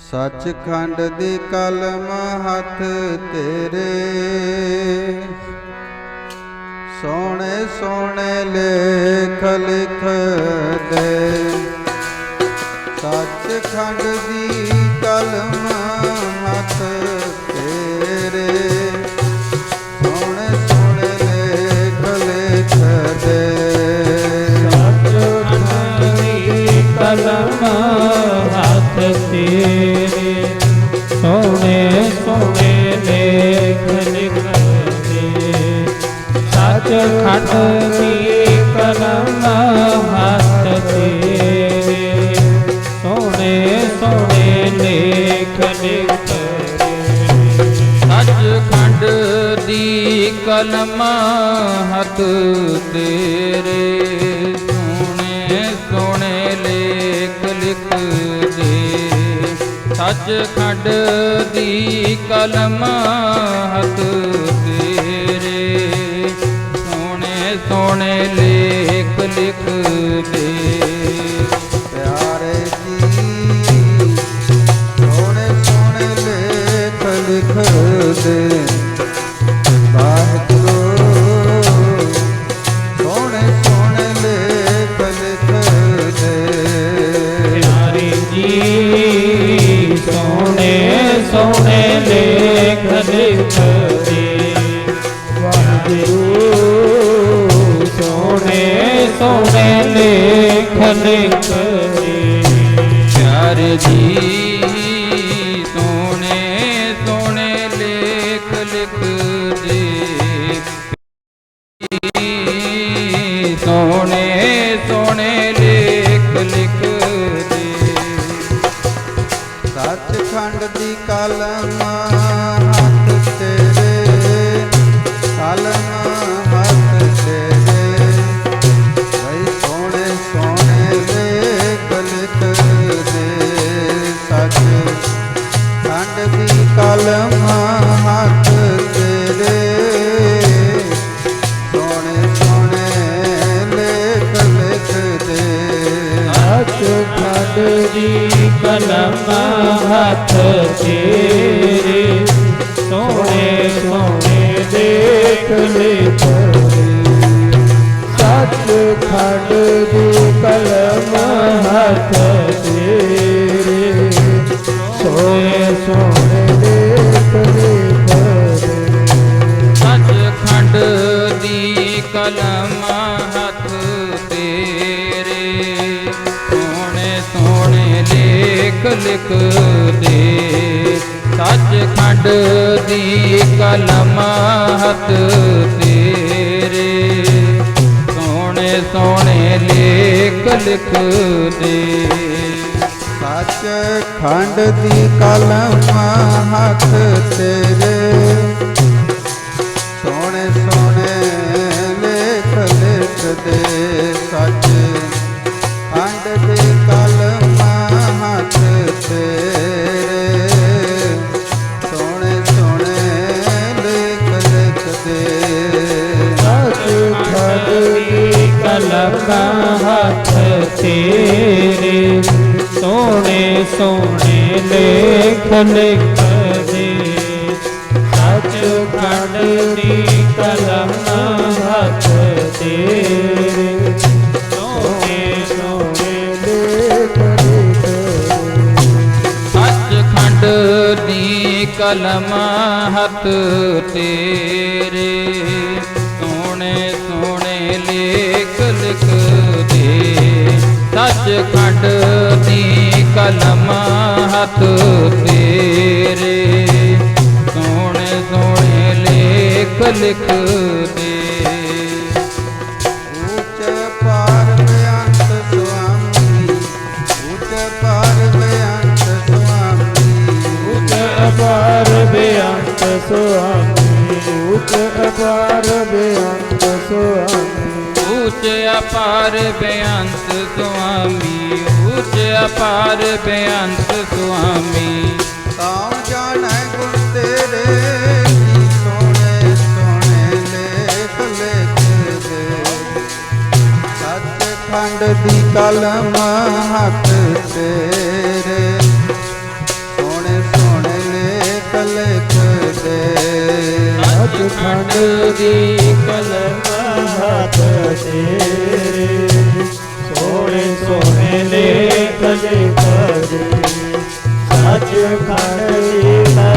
ਸੱਚਖੰਡ ਦੀ ਕਲਮ ਹੱਥ ਤੇਰੇ। ਸੋਹਣੇ ਸੋਹਣੇ ਲੇਖ ਲਿਖ ਦੇ ਸੱਚਖੰਡ ਦੀ ਕਲਮ ਸੱਚ ਖੰਡ ਕਲਮ ਹੱਥ ਤੇਰੇ ਸੋਹਣੇ ਸੋਹਣੇ ਲੇਖ ਲਿਖਦੇ ਸੱਚਖੰਡ ਦੀ ਕਲਮ ਹੱਥ ਤੇਰੇ ਸੋਹਣੇ ਸੋਹਣੇ ਲੇਖ ਲਿਖਦੇ ਸੱਚਖੰਡ ਦੀ ਕਲਮ ਹੱਥ ਤੇਰੇ ਸੋਹਣੇ ਸੋਹਣੇ ਲੇਖ ਲਿਖਦੇ ਪਿਆਰੇ ਜੀ ਸੋਹਣੇ ਸੋਹਣੇ ਲੇਖ ਲਿਖਦੇ ਵਾਹਿਗੁਰੂ ਸੱਚਖੰਡ ਦੀ ਕਲਮ ਦੀ ਕਲਮ ਹੱਥ ਦੀ ਕਲਮ ਹੱਥ ਤੇਰੇ। ਸੋਹਣੇ ਸੋਹਣੇ ਲੇਖ ਦੇ ਸੱਚ ਖੰਡ ਦੀ ਕਲਮ ਹੱਥ ਤੇਰੇ। ਸੋਹਣੇ ਸੋਹਣੇ ਲੇਖ ਲਿਖਦੇ। ਸੱਚ ਖੰਡ ਦੀ ਕਲਮ ਹੱਥ ਤੇਰੇ। ਕਲਮ ਹੱਥ ਤੇਰੇ। ਸੋਹਣੇ ਸੋਹਣੇ ਲੇਖ ਲਿਖਦੇ ਸੱਚ ਖੰਡ ਦੀ ਕਲਮ ਹੱਥ ਤੇਰੇ। ਸੋਹਣੇ ਸੋਹਣੇ ਲੇਖ ਲਿਖਦੇ ਸੱਚਖੰਡ ਦੀ ਕਲਮ ਹੱਥ ਤੇਰੇ। ਸੱਚਖੰਡ ਦੀ ਕਲਮ ਹੱਥ ਤੇਰੇ। ਸੋਹਣੇ ਸੋਹਣੇ ਲੇਖ ਲਿਖਦੇ। ਉੱਚ ਪਾਰ ਬੇਅੰਤ ਸੁਆਮੀ ਉੱਚ ਪਾਰ ਬੇਅੰਤ ਸੁਆਮੀ। ਉਚ ਸੁਆਮੀ ਅਪਾਰ ਬੇਅੰਤ ਸੁਆਮੀ ਊਚ ਅਪਾਰ ਬੇਅੰਤ ਸੁਆਮੀ ਊਚ ਅਪਾਰ ਬੇਅੰਤ ਸੁਆਮੀ। ਤਾਂ ਜਾਣੈ ਗੁਣ ਤੇਰੇ ਖੰਡ ਦੀ ਕਲਮ ਹੱਥ ਤੇਰੇ ਸੋਹਣੇ ਸੋਹਣੇ ਲੇਖ ਲਿਖ ਦੇ ਖੰਡ ਦੀ ਕਲਮ ਹੱਥ ਤੇਰੇ ਖੰਡ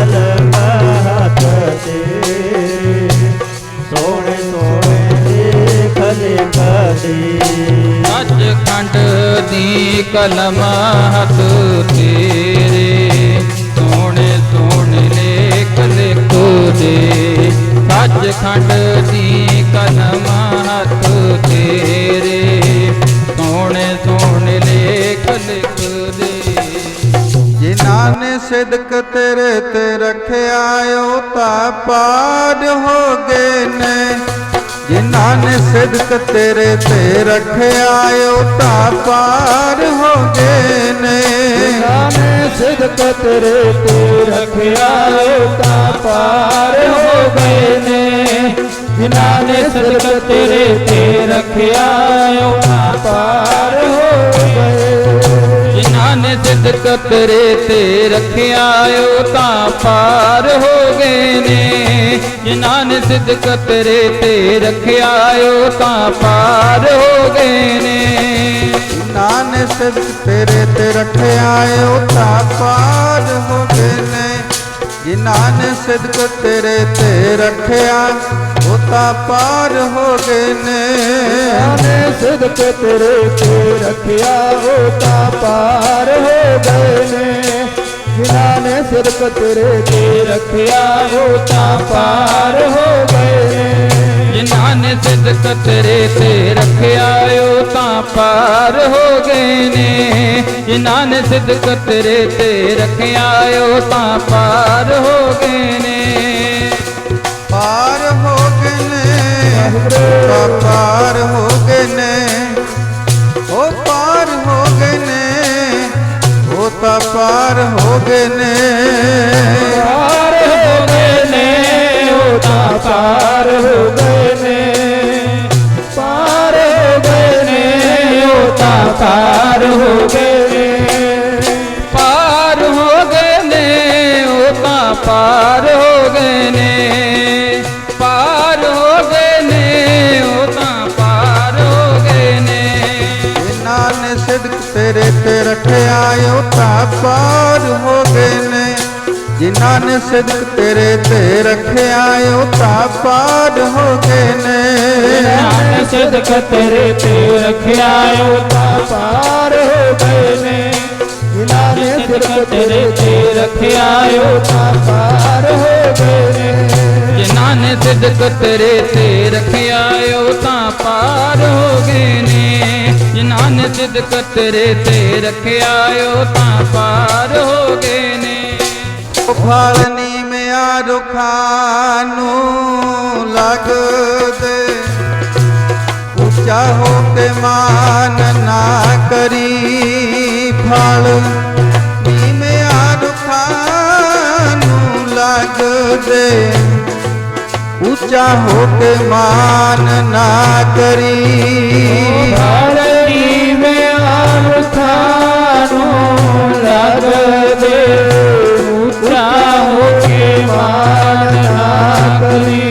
ਦੀ ਕਲਮ ਹੱਥ ਤੇਰੇ ਸੋਹਣੇ ਸੋਹਣੇ ਲੇਖ ਲਿਖਦੇ ਸੱਚ ਖੰਡ ਦੀ ਕਲਮ ਹੱਥ ਤੇਰੇ ਸੋਹਣੇ ਸੋਹਣੇ ਲੇਖ ਲਿਖਦੇ ਸੱਚਖੰਡ ਦੀ ਕਲਮ ਹੱਥ ਤੇਰੇ ਸੋਹਣੇ ਸੋਹਣੇ ਲੇਖ ਲਿਖਦੇ ਹੱਥ ਤੇਰੇ। ਸੋਹਣੇ ਸੋਹਣੇ ਲੇਖ ਲਿਖਦੇ। ਜਿਨ੍ਹਾਂ ਨੇ ਸਿਦਕ ਤੇਰੇ ਤੇ ਰੱਖਿਆ ਉਹ ਤਾਂ ਪਾਰ ਹੋ ਗਏ ਨੇ। ਜਿਨ੍ਹਾਂ ਨੇ ਸਿਦਕ ਤੇਰੇ ਤੇ ਰੱਖਿਆ ਉਹ ਤਾਂ ਪਾਰ ਹੋ ਗਏ ਨੇ। ਨਾਨੇ ਸਿਦਕ ਤੇਰੇ ਤੇ ਰੱਖਿਆ ਉਹ ਤਾਂ ਪਾਰ ਹੋ ਗਏ ਨੇ। ਜਿਨ੍ਹਾਂ ਨੇ ਸਿਦਕ ਤੇਰੇ ਤੇ ਰੱਖਿਆ ਉਹ ਪਾਰ ਹੋ ਗਏ। ਜਿਨ੍ਹਾਂ ਨੇ ਸਿਦਕ ਤੇਰੇ ਤੇ ਰੱਖਿਆ ਉਹ ਤਾਂ ਪਾਰ ਹੋ ਗਏ ਨੇ। ਜਿਨ੍ਹਾਂ ਨੇ ਸਿਦਕ ਤੇਰੇ ਤੇ ਰੱਖਿਆ ਉਹ ਤਾਂ ਪਾਰ ਹੋ ਗਏ ਨੇ। ਜਿਨ੍ਹਾਂ ਨੇ ਸਿਦਕ ਤੇਰੇ ਤੇ ਰੱਖਿਆ ਉਹ ਤਾਂ ਪਾਰ ਹੋ ਗਏ ਨੇ। ਜਿਨ੍ਹਾਂ ਨੇ ਸਿਦਕ ਤੇਰੇ ਤੇ ਰੱਖਿਆ ਉਹ ਤਾਂ ਪਾਰ ਹੋ ਗਏ ਨੇ ਨਾਨੇ ਸਿਦਕ ਤੇਰੇ ਤੇ ਰੱਖਿਆ ਉਹ ਤਾਂ ਪਾਰ ਹੋ ਗਏ ਨੇ ਜਿਨ੍ਹਾਂ ਨੇ ਸਿਦਕ ਤੇਰੇ ਤੇ ਰੱਖਿਆ ਉਹ ਤਾਂ ਪਾਰ ਹੋ ਗਏ ਨੇ ਜਿਨ੍ਹਾਂ ਨੇ ਸਿਦਕ ਤੇਰੇ ਤੇ ਰੱਖਿਆ ਉਹ ਤਾਂ ਪਾਰ ਹੋ ਗਏ ਨੇ ਜਿਨ੍ਹਾਂ ਨੇ ਸਿਦਕ ਤੇਰੇ ਤੇ ਰੱਖਿਆ ਉਹ ਤਾਂ ਪਾਰ ਹੋ ਗਏ ਨੇ ਉਹ ਪਾਰ ਹੋ ਗਏ ਨੇ ਉਹ ਤਾਂ ਪਾਰ ਹੋ ਗਏ ਨੇ। ਪਾਰ ਹੋ ਗਏ ਨੇ ਉਹ ਤਾਂ ਪਾਰ ਹੋ ਗਏ ਨੇ। ਪਾਰ ਹੋ ਗਏ ਨੇ ਉਹ ਤਾਂ ਪਾਰ ਹੋ ਗਏ ਪਾਰ ਹੋ ਗਏ ਨੇ। ਜਿਨ੍ਹਾਂ ਨੇ ਸਿਦਕ ਤੇਰੇ ਤੇ ਰੱਖਿਆ ਉਹ ਤਾਂ ਪਾਰ ਹੋ ਗਏ ਨੇ। ਨਾਮ ਸਿਦਕ ਤੇਰੇ ਤੇ ਰੱਖਿਆ ਉਹ ਤਾਂ ਪਾਰ ਹੋ ਗਏ ਨੇ। ਜਿਨ੍ਹਾਂ ਨੇ ਸਿਦਕ ਤੇਰੇ ਤੇ ਰੱਖਿਆ ਉਹ ਤਾਂ ਪਾਰ ਹੋ ਗਏ ਨੇ ਜਿਨ੍ਹਾਂ ਨੇ ਸਿਦਕ ਤੇਰੇ ਤੇ ਰੱਖਿਆ ਉਹ ਤਾਂ ਪਾਰ ਹੋ ਗਏ ਨੇ। ਜਿਨ੍ਹਾਂ ਨੇ ਸਿਦਕ ਤੇਰੇ ਤੇ ਰੱਖਿਆ ਉਹ ਤਾਂ ਪਾਰ ਹੋ ਗਏ ਨੇ। ਉਹ ਫਲ ਨੀਮਿਆ ਰੁੱਖਾਂ ਨੂੰ ਲੱਗਦੇ। ਉੱਚਾ ਹੋ ਕੇ ਮਾਨ ਨਾ ਕਰੀ। ਫਲ ਨੀਮਿਆ ਰੁੱਖਾਂ ਨੂੰ ਲੱਗਦੇ। ਉੱਚਾ ਹੋ ਕੇ ਮਾਨ ਨਾ ਕਰੀ। ਧਰਤੀ ਮੈਂ ਨੂੰ ਲੱਗਦੇ। ਉੱਚਾ ਹੋ ਕੇ ਮਾਨ ਨਾ ਕਰੀ।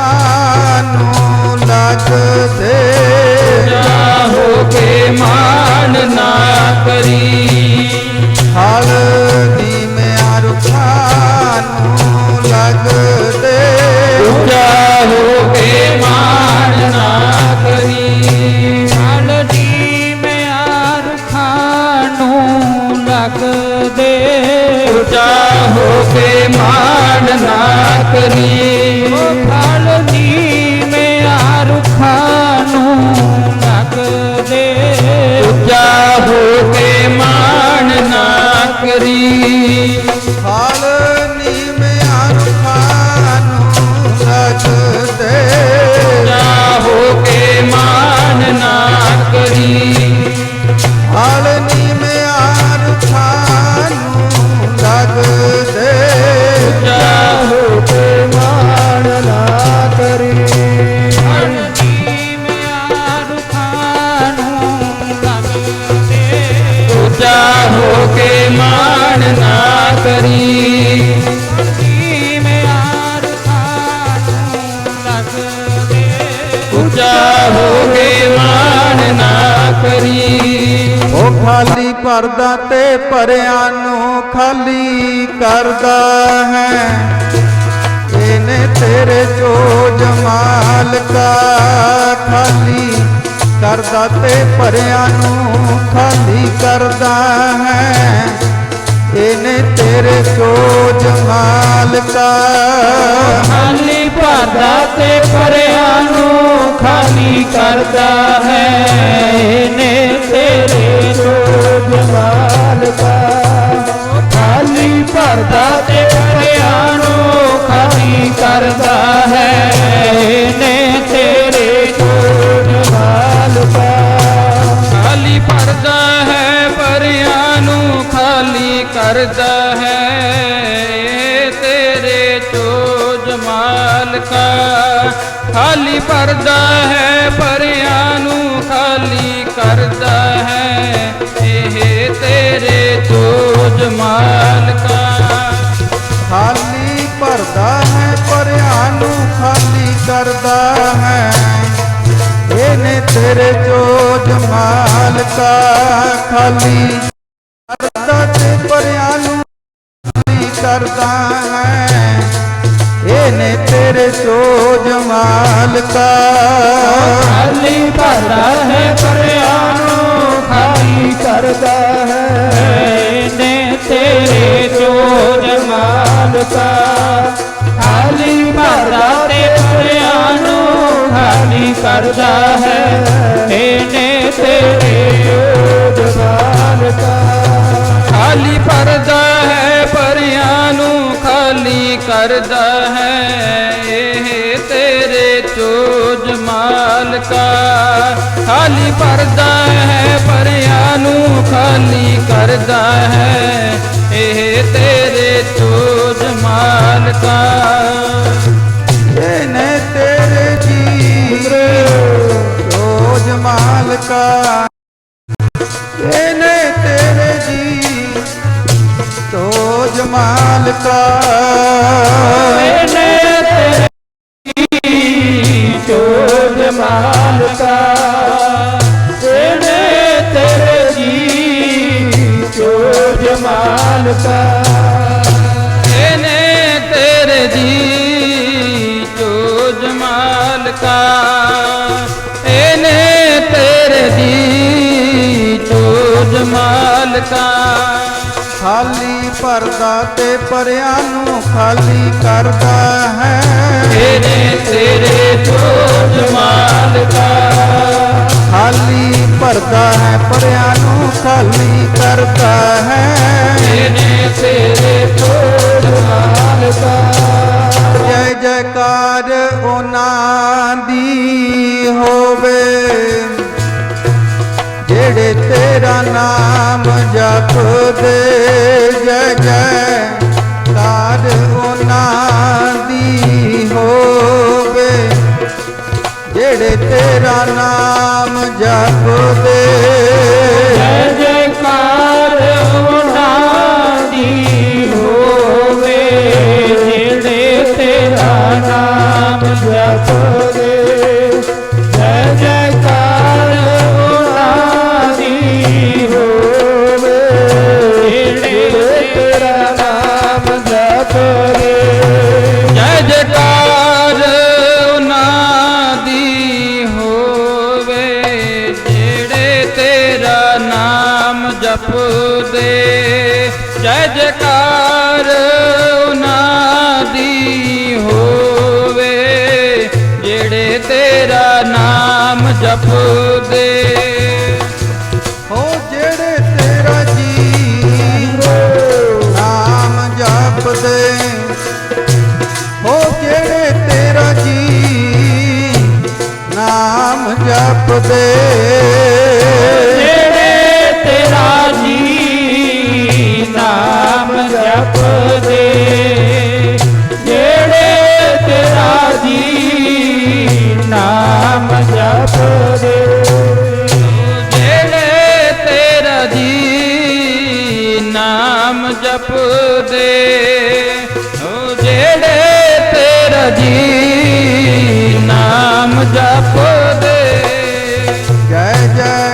ਨੀਵੇਂ ਰੁੱਖਾਂ ਨੂੰ ਜਾ ਹੋ ਕੇ ਉੱਚਾ ਮਾਨ ਨਾ ਕਰੀ। ਉਹ ਖਾਲੀ ਕਰਦਾ ਤੇ ਭਰਿਆਂ ਨੂੰ ਖਾਲੀ ਕਰਦਾ ਹੈ। ਇਹਨੇ ਤੇਰੇ ਜੋ ਜਮਾਲ ਕਾ ਖਾਲੀ ਕਰਦਾ ਤੇ ਭਰਿਆਂ ਨੂੰ ਖਾਲੀ ਕਰਦਾ ਹੈ। ਇਹਨੇ ਤੇਰੇ ਜੋ ਜਮਾਲ ਕਾ ਖਾਲੀ ਭਰਦਾ ਤੇ ਪਰਿਆਂ ਨੂੰ ਖਾਲੀ ਕਰਦਾ ਹੈ। ਨੇ ਤੇਰੇ ਰੋਜ ਮਾਲਕਾ। ਖਾਲੀ ਭਰਦਾ ਤੇ ਖਾਲੀ ਕਰਦਾ ਹੈ ਇਹ ਤੇਰੇ ਚੋਜ ਮਾਲਕਾ ਖਾਲੀ ਭਰਦਾ ਹੈ ਪਰਿਆਂ ਨੂੰ ਖਾਲੀ ਕਰਦਾ ਹੈ ਇਹ ਤੇਰੇ ਚੋਜ ਮਾਲਕਾ ਖਾਲੀ ਭਰਦਾ ਹੈ ਭਰਿਆਂ ਨੂੰ ਖਾਲੀ ਕਰਦਾ ਹੈ ਇਹਨੇ ਤੇਰੇ ਜੋ ਜਮਾਲ ਕਾ ਖਾਲੀ ਕਰਦਾ ਤੇ ਭਰਿਆਂ ਨੂੰ ਕਰਦਾ ਹੈ। ਇਹਨੇ ਤੇਰੇ ਜੋ ਜਮਾਲ ਕਾ ਖਾਲੀ ਭਰਦਾ ਹੈ, ਪਰਿਆਂ ਨੂੰ ਖਾਲੀ ਕਰਦਾ ਹੈ। ਨੇ ਤੇਰੇ ਜੋਜ ਮਾਲਕਾ। ਖਾਲੀ ਭਰਦਾ ਤੇ ਪਰਿਆਂ ਨੂੰ ਖਾਲੀ ਕਰਦਾ ਹੈ। ਨੇ ਤੇਰੇ ਜੋਜ ਮਾਲਕਾ। ਖਾਲੀ ਪਰਦਾ ਹੈ ਪਰਿਆਂ ਨੂੰ ਖਾਲੀ ਕਰਦਾ ਹੈ ਇਹ ਤੇਰੇ ਚੋਜ ਮਾਲਕਾ ਖਾਲੀ ਭਰਦਾ ਹੈ ਪਰਿਆਂ ਨੂੰ ਖਾਲੀ ਕਰਦਾ ਹੈ ਇਹ ਤੇਰੇ ਚੋਜ ਮਾਲਕਾ ਇਹਨੇ ਤੇਰੇ ਜੀ ਜੋ ਮਾਲਕਾ ਮਾਲਕਾ। ਖਾਲੀ ਭਰਦਾ ਤੇ ਪਰਿਆਂ ਨੂੰ ਖਾਲੀ ਕਰਦਾ ਹੈ। ਇਹਨੇ ਤੇਰੇ ਚੋਜ ਮਾਲਕਾ ਖਾਲੀ ਭਰਦਾ ਹੈ ਪਰਿਆਂ ਨੂੰ ਖਾਲੀ ਕਰਦਾ ਹੈ। ਇਹਨੇ ਤੇਰੇ ਚੋਜ ਮਾਲਕਾ ਜੈ ਜੈਕਾਰ ਉਹਨਾਂ ਦੀ ਹੋਵੇ ਜਿਹੜੇ ਤੇਰਾ ਨਾਮ ਜਪਦੇ। ਜੈ ਨਾਮ ਜਪਦੇ ਹੋ ਜਿਹੜੇ ਤੇਰਾ ਜੀ ਨਾਮ ਜਪਦੇ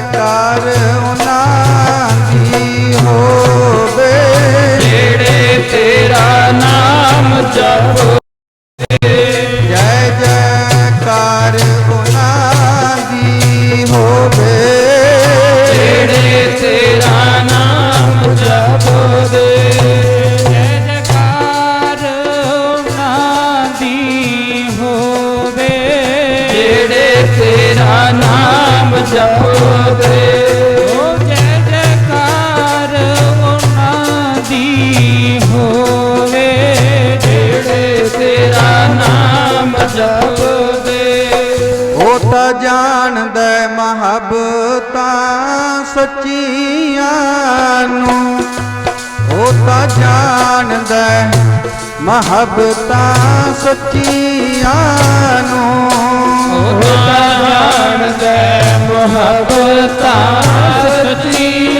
ਜੈਕਾਰ ਜਾਣਦਾ ਮਹੱਬਤਾਂ ਸੱਚੀਆਂ ਨੂੰ। ਉਹ ਤਾਂ ਜਾਣਦਾ ਮਹੱਬਤਾਂ ਸੱਚੀਆਂ ਨੂੰ। ਉਹ ਤਾਂ ਜਾਣਦਾ ਮੁਹੱਬਤਾਂ ਸੱਚੀਆਂ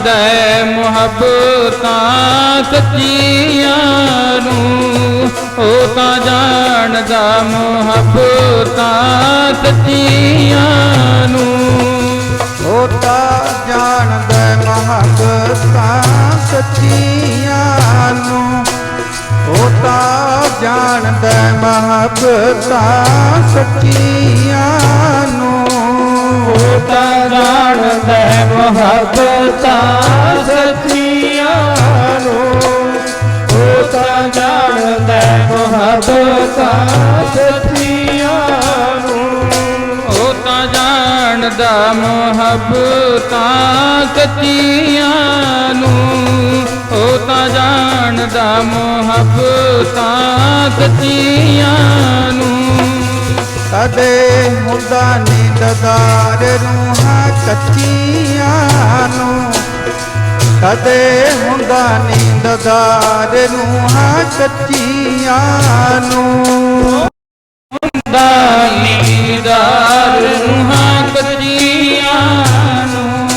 ਜਾਣਦਾ ਹੈ ਮੁਹੱਬਤਾਂ ਸੱਚੀਆਂ ਨੂੰ। ਉਹ ਤਾਂ ਜਾਣਦਾ ਮੁਹੱਬਤਾਂ ਸੱਚੀਆਂ ਨੂੰ। ਉਹ ਤਾਂ ਜਾਣਦਾ ਮਹੱਬਤਾਂ ਸੱਚੀਆਂ ਨੂੰ। ਉਹ ਤਾਂ ਜਾਣਦਾ ਮਹੱਬਤਾਂ ਸੱਚੀਆਂ ਉਹ ਤਾਂ ਜਾਣਦਾ ਮੁਹੱਬਤਾਂ ਸੱਚੀਆਂ ਨੂੰ। ਉਹ ਤਾਂ ਜਾਣਦਾ ਮੁਹੱਬਤਾਂ ਸੱਚੀਆਂ ਨੂੰ। ਉਹ ਤਾਂ ਜਾਣਦਾ ਮੁਹੱਬਤਾਂ ਸੱਚੀਆਂ ਨੂੰ। ਉਹ ਤਾਂ ਜਾਣਦਾ ਮੁਹੱਬਤਾਂ ਸੱਚੀਆਂ ਨੂੰ। ਕਦੇ ਹੁੰਦਾ ਨੀਂਦਦਾਰ ਰੂਹਾਂ ਕੱਚੀਆਂ ਨੂੰ, ਕਦੇ ਹੁੰਦਾ ਨੀਂਦਦਾਰ ਰੂਹਾਂ ਕੱਚੀਆਂ ਨੂੰ। ਹੁੰਦਾ ਨੀਦਾਰ ਰੂਹਾਂ ਕੱਚੀਆਂ ਨੂੰ,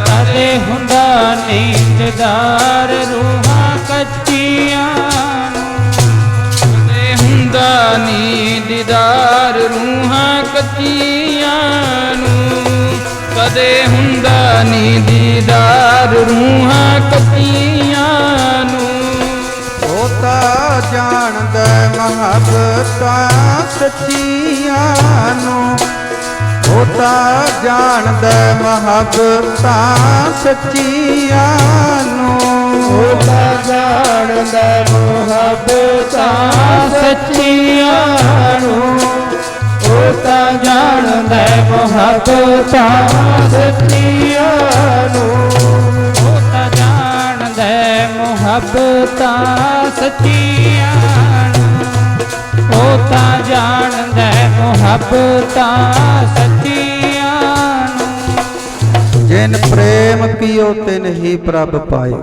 ਕਦੇ ਹੁੰਦਾ ਨੀਂਦਦਾਰ ਰੂਹਾਂ ਕੱਚੀਆਂ ਕਦੇ ਹੁੰਦਾ ਨੀ ਦੀਦਾਰ ਰੂਹਾਂ ਕੱਚੀਆਂ ਕਦੇ ਹੁੰਦਾ ਨੀ ਦੀਦਾਰ ਰੂਹਾਂ ਕੱਚੀਆਂ ਨੂੰ। ਉਹ ਤਾਂ ਜਾਣਦਾ ਮਹੱਬਤਾਂ ਸੱਚੀਆਂ ਨੂੰ। ਉਹ ਤਾਂ ਜਾਣਦਾ ਮਹੱਬਤਾਂ ਸੱਚੀਆਂ ਨੂੰ। ਉਹ ਤਾਂ ਜਾਣਦਾ ਮੁਹੱਬਤਾਂ ਸੱਚੀਆਂ ਨੂੰ। ਉਹ ਤਾਂ ਜਾਣਦਾ ਮੁਹੱਬਤਾਂ ਸੱਚੀਆਂ ਨੂੰ। ਉਹ ਤਾਂ ਜਾਣਦਾ ਮੁਹੱਬਤਾਂ ਸੱਚੀਆਂ ਨੂੰ। ਉਹ ਤਾਂ ਜਾਣਦਾ ਮੁਹੱਬਤਾਂ ਸੱਚੀਆਂ ਨੂੰ। ਜਿਨ ਪ੍ਰੇਮ ਕੀਓ ਤਿਨ ਹੀ ਪ੍ਰਭ ਪਾਏ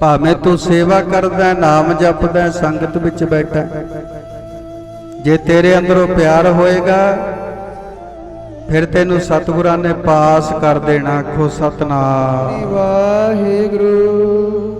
ਭਾਵੇਂ ਤੂੰ ਸੇਵਾ ਕਰਦਾ, ਨਾਮ ਜਪਦਾ, ਸੰਗਤ ਵਿੱਚ ਬੈਠਾ ਜੇ ਤੇਰੇ ਅੰਦਰੋਂ ਪਿਆਰ ਹੋਏਗਾ, ਫਿਰ ਤੈਨੂੰ ਸਤਿਗੁਰਾਂ ਨੇ ਪਾਸ ਕਰ ਦੇਣਾ ਖੋ ਸਤਨਾਮ। ਵਾਹਿਗੁਰੂ।